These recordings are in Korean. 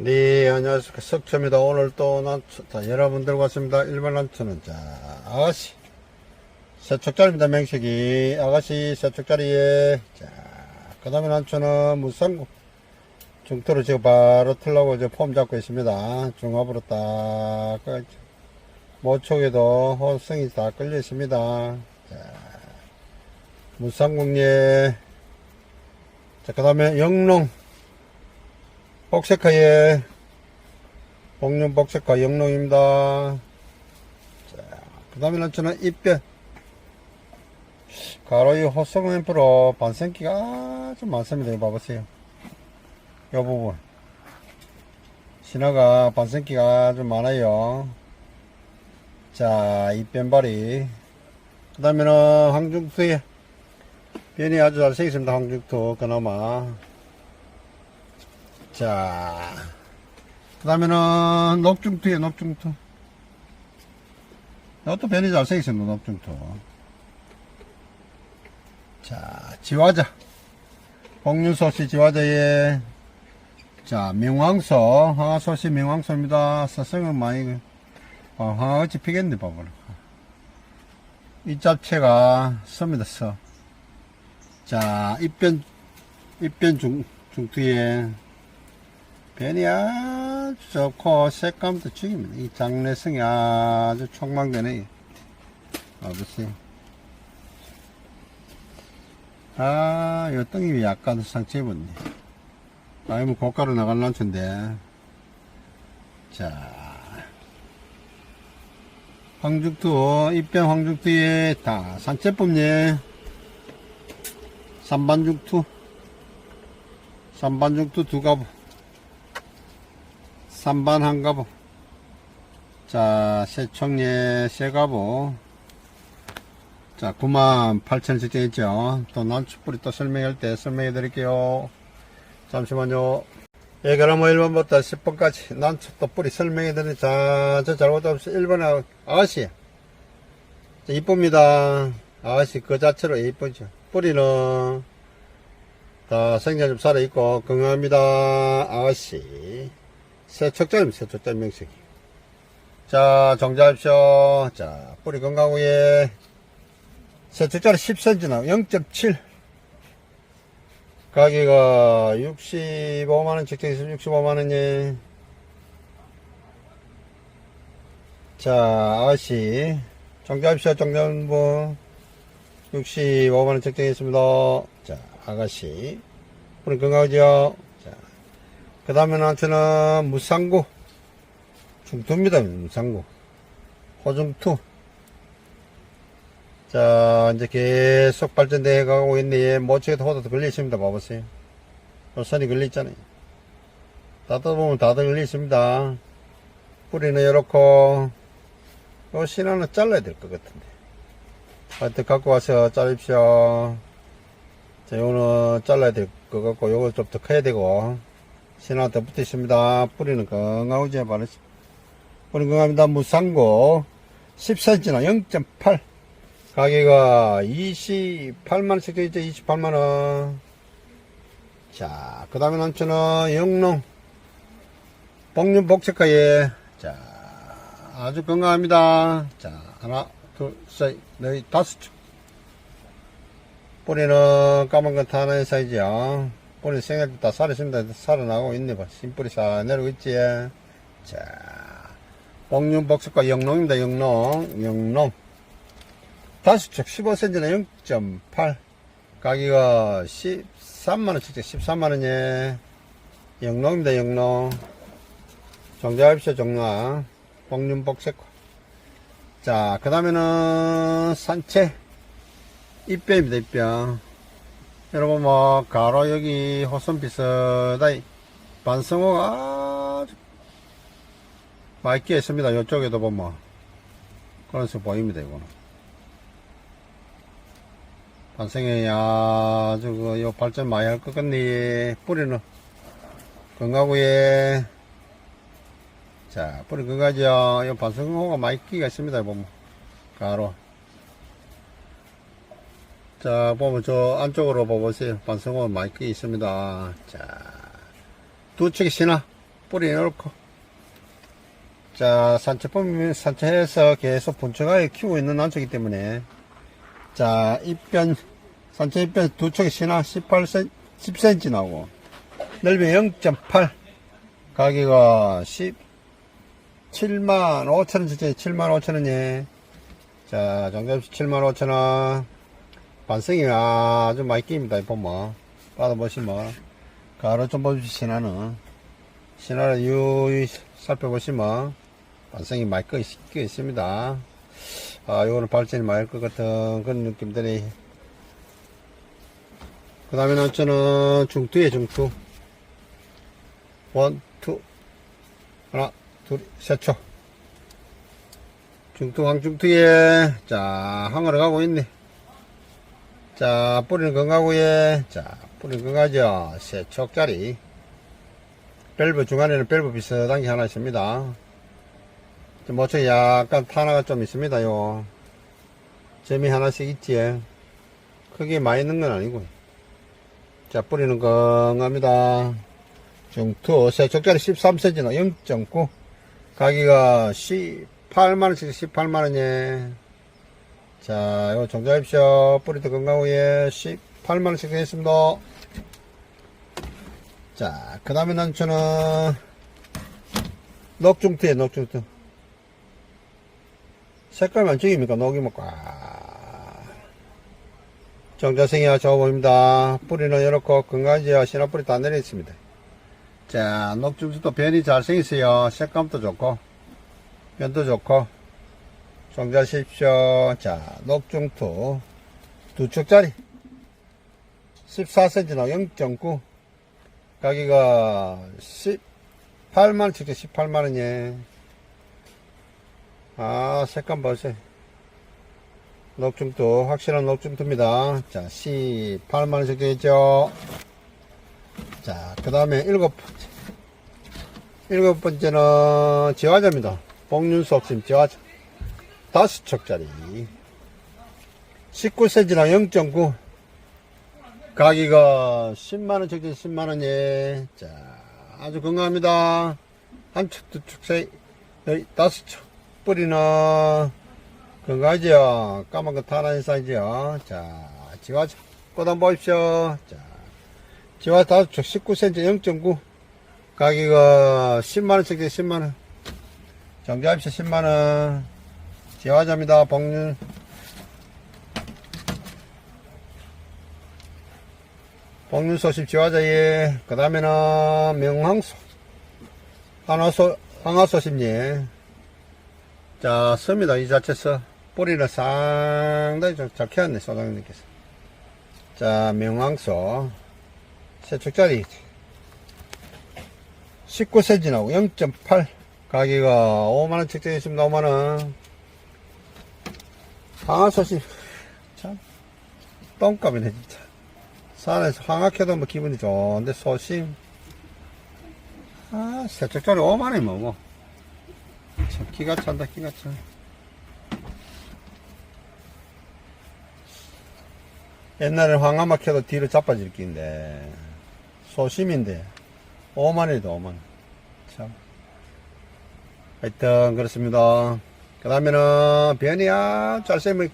네, 안녕하십니까. 석초입니다. 오늘 또 난초, 자, 여러분들 왔습니다. 일반 난초는, 자, 아가씨. 새촉자리입니다. 맹식이. 아가씨, 새촉자리에. 자, 그 다음에 난초는 무쌍구. 중토로 지금 바로 틀라고 이제 폼 잡고 있습니다. 중합으로 딱, 그, 모촉에도 호성이 다 끌려 있습니다. 자, 무쌍국예. 자, 그 다음에 영농. 복색화에 복륜 복색화 영농입니다. 자, 그 다음에는 저는 입변. 가로 이 호성 앰프로 반생기가 아주 많습니다. 이거 봐보세요. 이 부분. 신화가 반생기가 아주 많아요. 자, 입변발이. 그 다음에는 황중투에 변이 아주 잘 생겼습니다. 황중투, 그나마. 자, 그 다음에는 녹중투에 녹중투. 이것도 변이 잘 생겼습니다. 녹중투. 자, 지화자. 복륜소시 지화자에, 자, 명왕소, 황화소시 명왕소입니다. 서성은 많이, 어, 황화같이 피겠네, 봐봐라. 이 잡채가 섭니다, 서. 자, 입변, 입변 중, 중투에, 변이 아주 좋고 색감도 죽입니다. 이 장래성이 아주 촉망되네. 아보세요. 아, 요 똥이 약간 상처 입었네. 아이, 뭐, 고가로 나갈 란초인데. 자. 황죽투, 입변 황죽투에 다 산채법네. 삼반죽투. 삼반죽투 두 가부. 3반 한 가부. 자, 새총예 세 가부. 자, 9만 8천 적정했죠. 또 난축뿌리 또 설명할 때 설명해 드릴게요. 잠시만요. 예, 그럼 1번부터 10번까지 난축 또 뿌리 설명해 드리니 자, 저 잘못 없이 1번 아가씨. 자, 이쁩니다. 아가씨 그 자체로 이쁘죠. 뿌리는 다 생장 좀 살아있고 건강합니다. 아가씨. 새척자입니다. 새척자 명식이. 자, 정자합시오. 자, 뿌리 건강후에 새척자리 10cm 나 0.7. 가격가 65만원 직전에 있으면 65만원이. 자, 아가씨. 정자합시오. 정자부 65만원 책정해 있습니다. 자, 아가씨. 뿌리 건강하죠? 자, 그 다음에 저는 무상구. 중투입니다. 무상구. 호중투. 자, 이제 계속 발전돼 가고 있네. 모측에도 호도도 걸려 있습니다. 봐보세요. 선이 걸려 있잖아요. 닫다 보면 다들 걸려 있습니다. 뿌리는 이렇고, 요 신화는 잘라야 될 것 같은데. 하여튼 갖고 와서 자릅시오. 자, 요거는 잘라야 될 것 같고, 요거 좀 더 커야 되고, 신화 더 붙어 있습니다. 뿌리는 건강하지, 바르시. 뿌리 건강합니다. 무상고, 10cm나 0.8. 가격가 28만원씩 되어있죠, 28만원. 자, 그 다음에 난초는 영농, 복륜 복색화에, 자, 아주 건강합니다. 자, 하나, 둘, 셋, 넷, 다섯 쪽. 뿌리는 까만 건 하나의 사이즈야. 뿌리 생각도 다 살았습니다. 살아나고 있네, 봐. 신뿌리 싹 내려오고 있지. 자, 복륜 복색과 영농입니다, 영농. 영농. 다섯 쪽 15cm나 0.8. 가격가 13만원치죠, 13만원에. 영농입니다, 영농. 정자합시오, 정라. 복륜 복색과. 자, 그 다음에는 산채. 입병입니다, 입병. 여러분, 뭐, 가로 여기 호선 비슷하이 반성호가 아주 끼어 있습니다. 이쪽에도 보면. 그런 식 보입니다, 이거는. 반성이 아주 그, 요 발전 많이 할 것 같네. 뿌리는 건강구에 자, 뿌리 그거죠. 이 반성호가 끼가 있습니다. 보면. 가로. 자, 보면 저 안쪽으로 봐보세요. 반성호가 많이 끼 있습니다. 자, 두 척이 신화. 뿌리 넣고. 자, 산채범이 산채해서 계속 분초가에 키우고 있는 난초이기 때문에. 자, 입변, 산채 입변 두 촉이 신화 18cm, 10cm 나오고. 넓이 0.8. 가격가 10, 7만 5천원 주제 7만 5천원에. 자, 정답시 7만 5천원. 반성이 아주 많이 끼입니다, 이 보면. 받아보시면. 가로 좀 보십시오, 신화는. 신화를 유의 살펴보시면, 반성이 많이 끼어 있습니다. 아, 요거는 발전이 많을 것 같은 그런 느낌들이. 그 다음에 난초는 중투에 중투. 원, 투. 하나, 둘, 셋 초. 중투, 황중투에, 자, 항아로 가고 있네. 자, 뿌리는 건가구에, 자, 뿌리는 건가죠. 세 촉짜리. 밸브 중간에는 밸브 비슷한 게 하나 있습니다. 모처 약간 탄화가 좀 있습니다, 요. 점이 하나씩 있지. 크게 많이 있는 건 아니고. 자, 뿌리는 건갑니다. 중투, 세 촉짜리 13cm나 0.9. 가기가 18만원씩 18만원에. 자, 요 정자입쇼 뿌리도 건강후에 18만원씩 되겠습니다. 자, 그 다음에 난초는 녹중투에 녹중투. 색깔만 죽입니까? 녹이 먹고. 아. 정자생이야 보입니다. 뿌리는 이렇고 건강지와 신화뿌리 다 내려있습니다. 자, 녹중투도 변이 잘 생겼어요. 색감도 좋고, 변도 좋고, 정자십시오. 자, 녹중투 두 축짜리. 14cm나 0.9 가격가 18만원 측에 18만원이에 아 색감 보세요 녹중투 확실한 녹중투입니다. 자 18만원 적혀 있죠? 자그 다음에 일곱 번째. 일곱 번째는 지화자입니다. 복륜 속심 지화자 다섯 척짜리. 19cm랑 0.9 가기가 10만원 적재 10만원에. 자 아주 건강합니다. 한 척, 두 척, 세, 네, 다섯 척 뿌리는 건강하죠 까만 거 타라는 사이즈요. 자 지화자 꽃 한번 보십시오. 자 지화 다섯 척 19cm 0.9 가기가 10만원 적재 10만원. 정자입시 10만원 지화자입니다. 복륜. 복륜 소심 지화자예. 그 다음에는 명항소. 하나소, 항아소심예. 자, 섭니다. 이 자체서. 뿌리를 상당히 좀잘 키웠네, 소장님께서. 자, 명항소. 세축짜리. 19cm 나오고 0.8. 가격가 5만원 책정했습니다. 5만원. 황화소심 참 똥값이네 진짜. 산에서 황화캐도 뭐 기분이 좋은데 소심. 아 세척짜리 5만원이 뭐고 참 기가 찬다 기가 차 옛날에 황화마캐도 뒤로 자빠질 끼인데 소심인데 5만원이다 5만원 참. 하여튼 그렇습니다 그 다음에는 변이 아주 잘생긴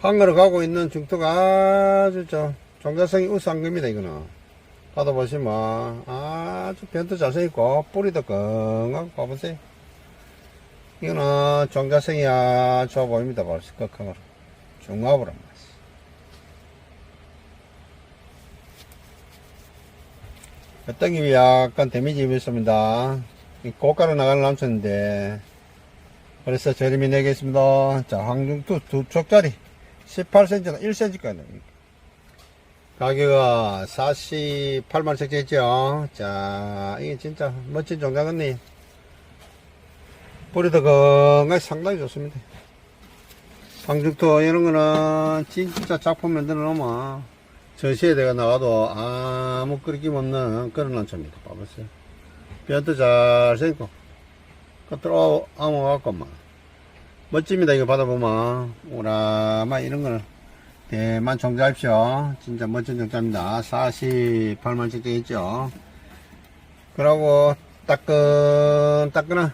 항으로 가고 있는 중투가 아주 저 종자성이 우수한 겁니다 이거는. 받아보시면 아주 변도 잘생겼고 뿌리도 건강하고 봐보세요. 이거는 종자성이 아주 좋아 보입니다 벌써 극항으로 중합으로 한번 덩이 약간 데미지 입었습니다. 이 고가로 나가는 남쳤는데 그래서 저렴이 내겠습니다. 자, 황중투 두 촉짜리 18cm나 1cm까지 나옵니다. 가격은 48만원 책정했죠. 자, 이게 진짜 멋진 종자겠네. 뿌리도 건강히 상당히 좋습니다. 황중투 이런 거는 진짜 작품 만들어 놓으면 전시에 내가 나가도 아무 끓임 없는 그런 난초입니다. 봐보세요. 변도 잘 생고 겉으로 아무 갖고만 멋집니다 이거 받아보면 오라마 이런 거는 대만 정자입시오 진짜 멋진 정자입니다 48만 책정했죠 그러고 따끈따끈한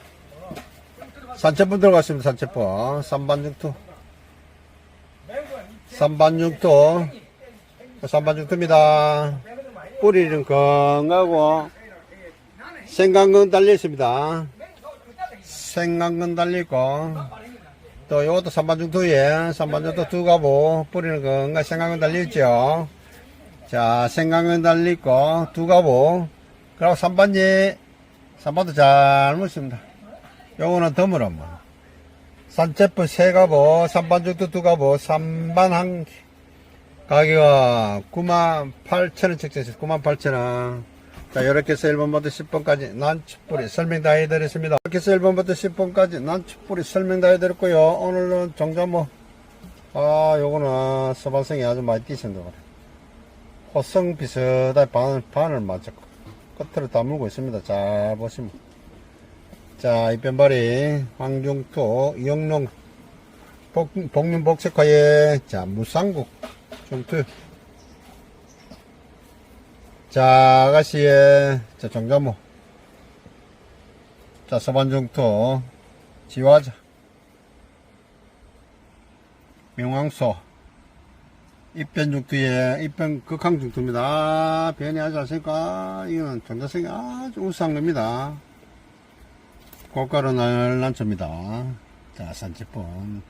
산채분 들어갔습니다. 산채분. 삼반중투. 삼반중투. 삼반중투입니다. 뿌리는 건강하고 생강근 달려있습니다. 생강근 달려있고 또 요것도 삼반중투에 삼반중투 두 가보 뿌리는 건강 생강근 달려있죠. 자 생강근 달려있고 두 가보 그리고 삼반지 삼반도 잘 묻습니다. 요거는 드물어 뭐. 산채프 세 가보, 삼반죽도 두 가보, 삼반 한 개. 가격은 98,000원 책정했습니다. 98,000원. 자, 이렇게 해서 1번부터 10번까지 난축뿌리 설명 다 해드렸습니다. 이렇게 해서 1번부터 10번까지 난축뿌리 설명 다 해드렸고요. 오늘은 정자모, 아, 요거는 서반성이 아주 많이 뛰신다 그래. 호성 비슷하게 반, 반을 맞췄고, 끝으로 다물고 있습니다. 잘 보시면. 자, 이변발이 황중토, 영농, 복, 복륜 복색화에, 자, 무쌍국, 중투. 자, 아가씨의, 자, 정자모. 자, 서반중토, 지화자. 명왕소. 입변중투에, 입변 극항중투입니다. 아, 변이 아주 잘생까 이건 정자성이 아주 우수한 겁니다. 고가로 날란초입니다. 자, 산치분.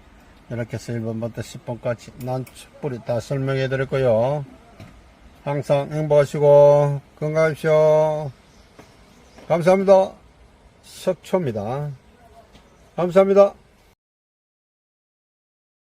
이렇게 해서 1번부터 10번까지 난초뿌리 다 설명해 드렸고요. 항상 행복하시고 건강하십시오. 감사합니다. 석초입니다. 감사합니다.